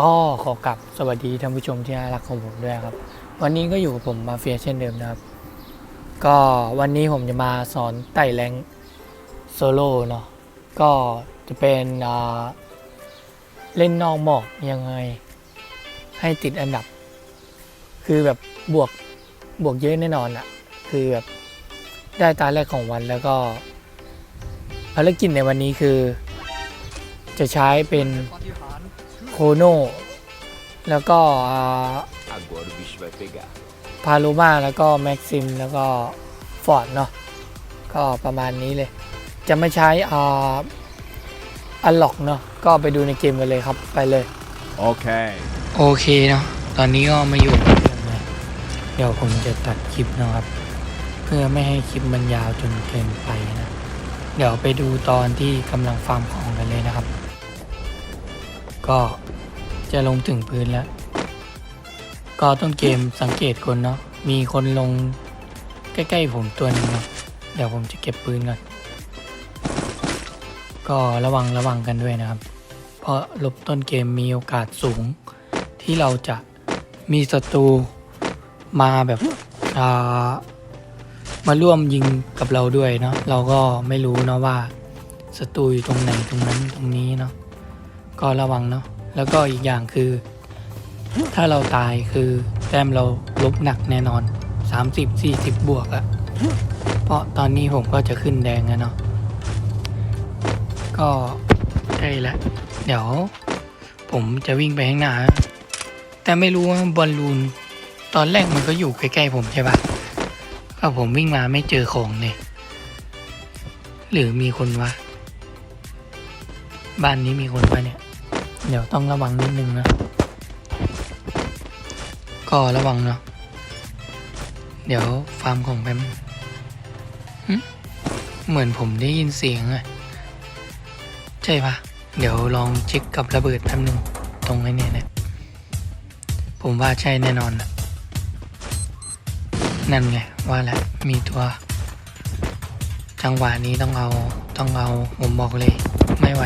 ก็ขอกลับสวัสดีท่านผู้ชมที่น่ารักของผมด้วยครับ วันนี้ก็อยู่กับผมมาเฟียเช่นเดิมนะครับ ก็วันนี้ผมจะมาสอนไต่แรงโซโล่เนาะก็จะเป็นเล่นนอกหมอกยังไง ให้ติดอันดับ คือแบบบวกบวกเยอะแน่นอนอะคือแบบได้ตาแรกของวันแล้วก็ภารกิจในวันนี้คือ จะใช้เป็น โคโนแล้วก็อ่า Agora o bicho vai pegar. พาลูมาแล้วก็แม็กซิมแล้วก็ฟอร์ดเนาะก็ประมาณนี้เลย จะไม่ใช้อ่าอันล็อกเนาะก็ไปดูในเกมกันเลยครับไปเลย Okay. โอเคเนาะตอนนี้ก็มาอยู่กับเกมเลยเดี๋ยวผมจะตัดคลิปนะครับ เพื่อไม่ให้คลิปมันยาวจนเกินไปนะ เดี๋ยวไปดูตอนที่กำลังฟาร์มของกันเลยนะครับ ก็ จะลงถึงพื้นแล้ว ก็ต้นเกมสังเกตคนเนาะ มีคนลงใกล้ๆผมตัวนึงเนาะ เดี๋ยวผมจะเก็บปืนก่อน ก็ระวังระวังกันด้วยนะครับ เพราะลบต้นเกมมีโอกาสสูง ที่เราจะมีศัตรูมาแบบอ่ามาร่วมยิงกับเราด้วยเนาะ เราก็ไม่รู้เนาะว่าศัตรูอยู่ตรงไหนตรงนั้นตรงนี้เนาะ ก็ระวังเนาะ แล้วก็อีกอย่างคือ ถ้าเราตายคือแต้มเราลบหนักแน่นอน 30-40 บวกอะเพราะตอนนี้ผมก็จะขึ้นแดงแล้วเนาะก็ใกล้แล้วเดี๋ยว ผมจะวิ่งไปข้างหน้า แต่ไม่รู้ว่าบอลลูน ตอนแรกมันก็อยู่ใกล้ๆผมใช่ปะก็ผมวิ่งมาไม่เจอของเลย หรือมีคนวะบ้านนี้มีคนปะเนี่ย เดี๋ยวต้องระวังนิดนึงนะ ก็ระวังเนาะ เดี๋ยวฟาร์มของแปมเหมือนผมได้ยินเสียงอะใช่ปะเดี๋ยวลองเช็คกับระเบิดแป๊บนึงตรงไอ้นี่เนี่ยผมว่าใช่แน่นอนนะนั่นไงว่าแหละมีตัวจังหวะนี้ต้องเอาต้องเอาผมบอกเลย ไม่ไหว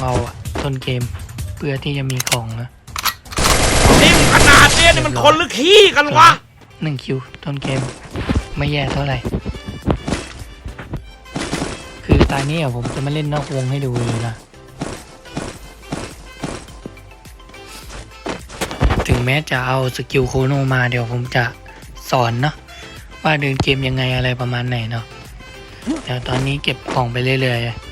ต้องเอาอะต้นเกม เพื่อที่จะมีของนะนี่ขนาดเนี้ยนี่มันคนหรือขี้กันวะหนึ่งคิวต้นเกม ไม่แย่เท่าไหร่ คือตานี้อะผมจะมาเล่นนอกวงให้ดูเลยนะ ถึงแม้จะเอาสกิลโคโนมาเดี๋ยวผมจะสอนเนาะว่าเดินเกมยังไงอะไรประมาณไหนเนาะเดี๋ยวตอนนี้เก็บของไปเรื่อยๆ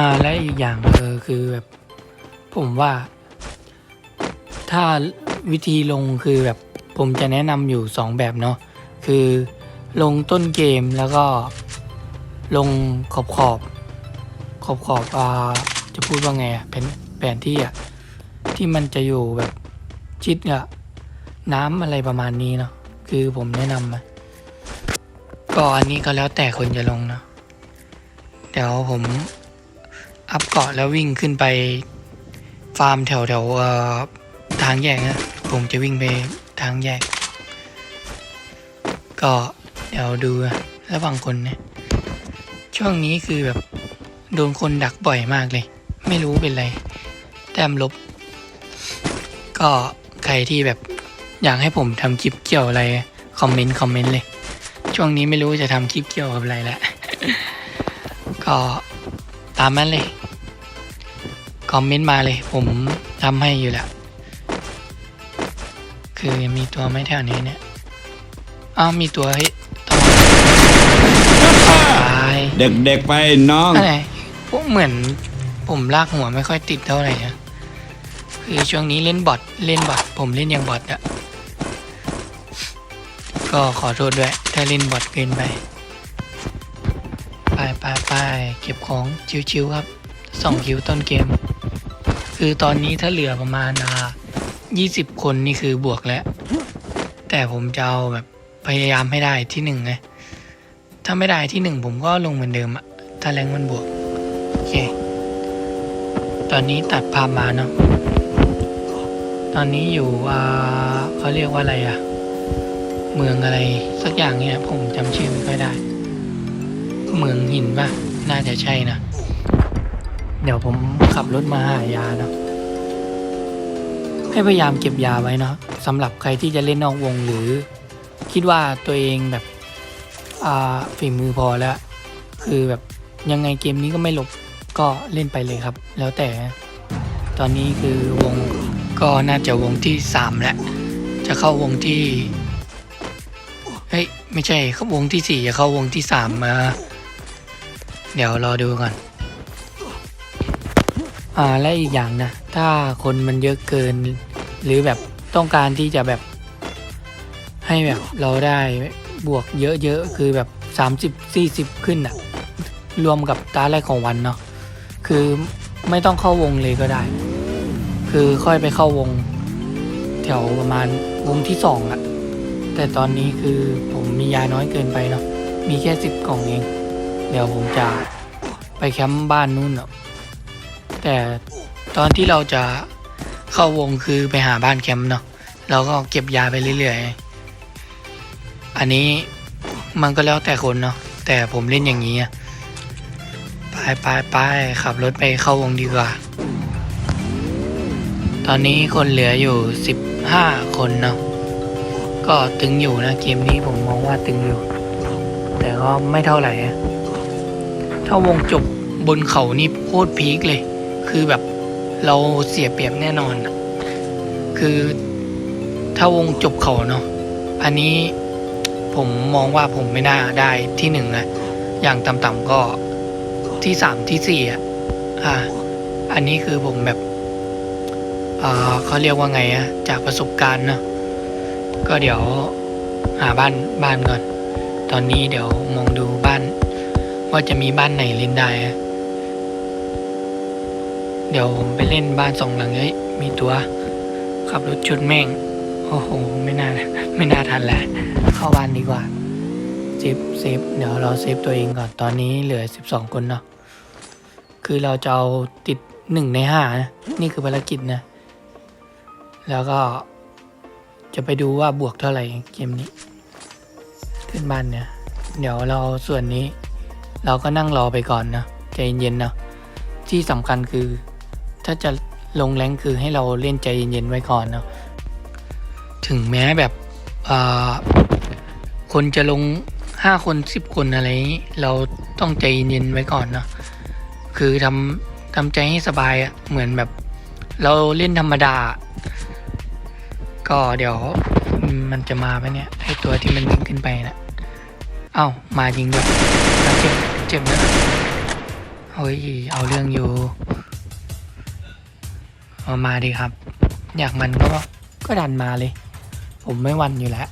อ่าและอีกอย่างเออคือแบบผมว่า ถ้าวิธีลงคือแบบผมจะแนะนำอยู่สองแบบเนาะคือลงต้นเกมแล้วก็ลงขอบขอบขอบขอบอ่าจะพูดว่าไงอะเป็นแผนที่อะที่มันจะอยู่แบบชิดกับน้ำอะไรประมาณนี้เนาะคือผมแนะนำอะก็อันนี้ก็แล้วแต่คนจะลงเนาะเดี๋ยวผม อัพเกาะแล้ววิ่งขึ้นไปฟาร์มแถวแถวทางแยกนะผมจะวิ่งไปทางแยก ก็เดี๋ยวดูระหว่างคนนี่ยช่วงนี้คือแบบโดนคนดักบ่อยมากเลย ไม่รู้เป็นไร แต้มลบ ก็ใครที่แบบอยากให้ผมทำคลิปเกี่ยวอะไร คอมเมนต์คอมเมนต์เลย ช่วงนี้ไม่รู้จะทำคลิปเกี่ยวกับอะไรแล้วก็ตามนั้นเลย คอมเมนต์มาเลยผมทำให้อยู่แล้วคือมีตัวไหม่แถวนี้เนี่ย อ้าวมีตัวเฮ้ยต้องตาย เด็กๆไปน้อง อะไรพวกเหมือนผมลากหัวไม่ค่อยติดเท่าไหร่นะคือช่วงนี้เล่นบอทเล่นบอทผมเล่นอย่างบอทอะก็ขอโทษด้วยถ้าเล่นบอทเกินไปไปไปไปเก็บของชิวๆครับสองคิวต้นเกม คือตอนนี้ถ้าเหลือประมาณยี่สิบคนนี่คือบวกแล้ว แต่ผมจะเอาแบบพยายามให้ได้ที่หนึ่งไง ถ้าไม่ได้ที่หนึ่งผมก็ลงเหมือนเดิมอะถ้าแรงมันบวก โอเค ตอนนี้ตัดภาพมาเนาะ ตอนนี้อยู่อ่าเขาเรียกว่าอะไรอะเมืองอะไรสักอย่างเนี่ยผมจำชื่อไม่ค่อยได้ เมืองหินป่ะน่าจะใช่นะ ดี๋ยวผมขับรถมาหายาเนาะให้พยายามเก็บยาไว้เนาะสำหรับใครที่จะเล่นนอกวงหรือ คิดว่าตัวเองแบบอ่าฝีมือพอแล้ว คือแบบยังไงเกมนี้ก็ไม่หลบก็เล่นไปเลยครับ แล้วแต่ตอนนี้คือวงก็น่าจะวงที่สามแล้ว จะเข้าวงที่เฮ้ยไม่ใช่เข้าวงที่สี่จะเข้าวงที่สามมาเดี๋ยวรอดูก่อน อ่าและอีกอย่างนะถ้าคนมันเยอะเกิน หรือแบบต้องการที่จะแบบให้แบบเราได้บวกเยอะๆคือแบบ 30 40 ขึ้นอะรวมกับตาแรกของวันเนาะคือไม่ต้องเข้าวงเลยก็ได้ คือค่อยไปเข้าวงแถวประมาณวงที่สองอะแต่ตอนนี้คือผมมียาน้อยเกินไปเนาะมีแค่สิบกล่องเอง เดี๋ยวผมจะไปแคมป์บ้านนู่นเนาะ แต่ตอนที่เราจะเข้าวงคือไปหาบ้านแคมป์เนาะเราก็เก็บยาไปเรื่อยๆ อันนี้มันก็แล้วแต่คนเนาะแต่ผมเล่นอย่างนี้ไปไปไปขับรถไปเข้าวงดีกว่า ตอนนี้คนเหลืออยู่สิบห้าคนเนาะก็ตึงอยู่นะเกมนี้ผมมองว่าตึงอยู่ แต่ก็ไม่เท่าไหร่ถ้าวงจบบนเขานี่โคตรพีคเลย คือแบบเราเสียเปรียบแน่นอน คือถ้าวงจบเขาเนาะอันนี้ผมมองว่าผมไม่น่าได้ที่หนึ่งนะอย่างต่ำๆก็ที่สามที่สี่อะอ่าอันนี้คือผมแบบอ่าเขาเรียกว่าไงอะจากประสบการณ์เนะก็เดี๋ยวหาบ้านบ้านก่อน ตอนนี้เดี๋ยวมองดูบ้าน ว่าจะมีบ้านไหนเล่นได้อะ เดี๋ยวผมไปเล่นบ้านสองหลังเอ้ยมีตัว ขับรถชนแม่ง โอ้โห ไม่น่า ไม่น่าทันแล้ว เข้าบ้านดีกว่าเซฟเซฟเดี๋ยวเราเซฟตัวเองก่อน ตอนนี้เหลือสิบสองคนเนาะ คือเราจะเอาติดหนึ่งในห้านะ นี่คือภารกิจนะ แล้วก็จะไปดูว่าบวกเท่าไหร่เกมนี้ ขึ้นบ้านเนี่ย เดี๋ยวเราส่วนนี้ เราก็นั่งรอไปก่อนนะใจเย็นๆนะที่สำคัญคือ ถ้าจะลงแรงคือให้เราเล่นใจเย็นๆไว้ก่อนเนาะถึงแม้แบบคนจะลงห้าคนสิบคนอะไรนี้เราต้องใจเย็นไว้ก่อนเนาะคือทำทำใจให้สบายอะเหมือนแบบ เราเล่นธรรมดา ก็เดี๋ยวมันจะมาไปเนี่ยไอตัวที่มันวิ่งขึ้นไปนะเอ้ามาจริงด้วยเจ็บเจ็บนะเฮ้ยเอาเรื่องอยู่ เอามาดีครับ อยากมันก็ก็ดันมาเลย ผมไม่วันอยู่แล้ว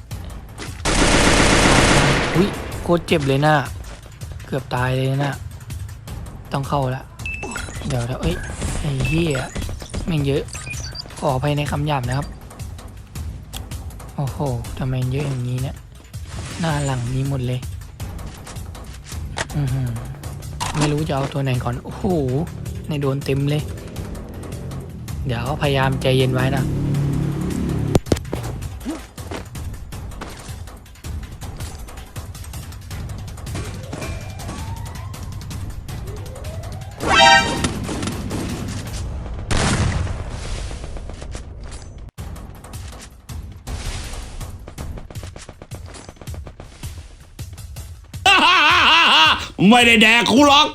อุ้ยโคตรเจ็บเลยนะเกือบตายเลยนะต้องเข้าละ เดี๋ยวเดี๋ยวเอ้ยไอ้เหี้ยแม่งเยอะ ขออภัยในคำหยาบนะครับ โอ้โหทำไมเยอะอย่างนี้เนี่ย หน้าหลังมีหมดเลย อือหือไม่รู้จะเอาตัวไหนก่อน โอ้โห ในโดนเต็มเลย เดี๋ยวพยายามใจเย็นไว้นะ ไม่ได้แดกกูหรอก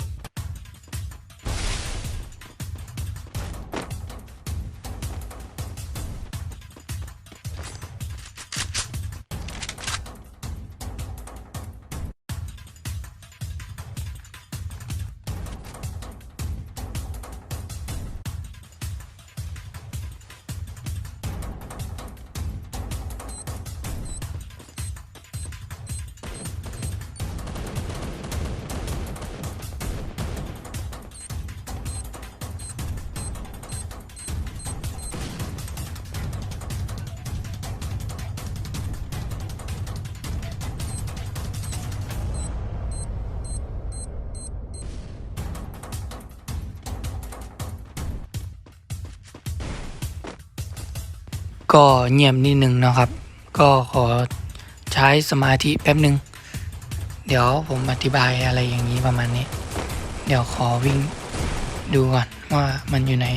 ก็เงียบนิดนึงนะครับ ก็ขอใช้สมาธิแป๊บหนึ่งเดี๋ยวผมอธิบายอะไรอย่างนี้ประมาณนี้ เดี๋ยวขอวิ่งดูก่อนว่ามันอยู่ไหน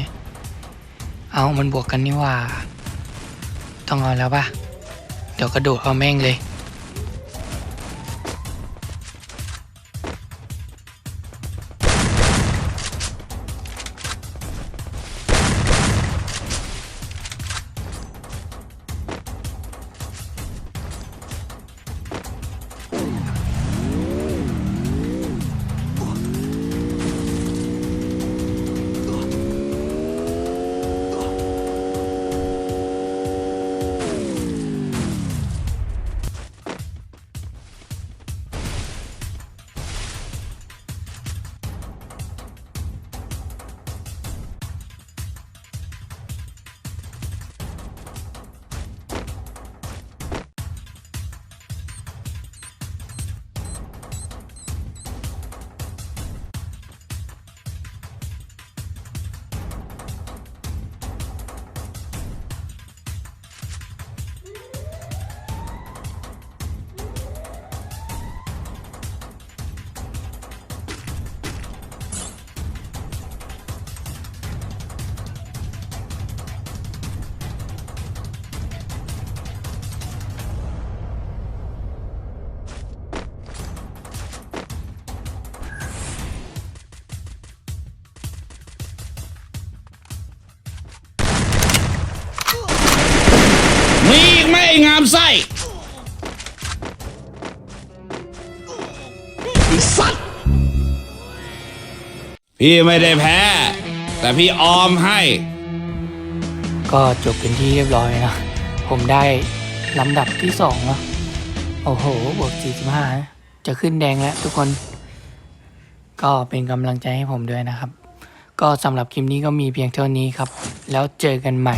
เอามันบวกกันนี่ว่า ต้องเอาแล้วป่ะเดี๋ยวกระโดดเอาแม่งเลย พี่ไม่ได้แพ้ แต่พี่ออมให้ ก็จบเป็นที่เรียบร้อยนะ ผมได้ลำดับที่สองเนาะโอ้โห บวก 45นะจะขึ้นแดงแล้วทุกคน ก็เป็นกำลังใจให้ผมด้วยนะครับ ก็สำหรับคลิปนี้ก็มีเพียงเท่านี้ครับ แล้วเจอกันใหม่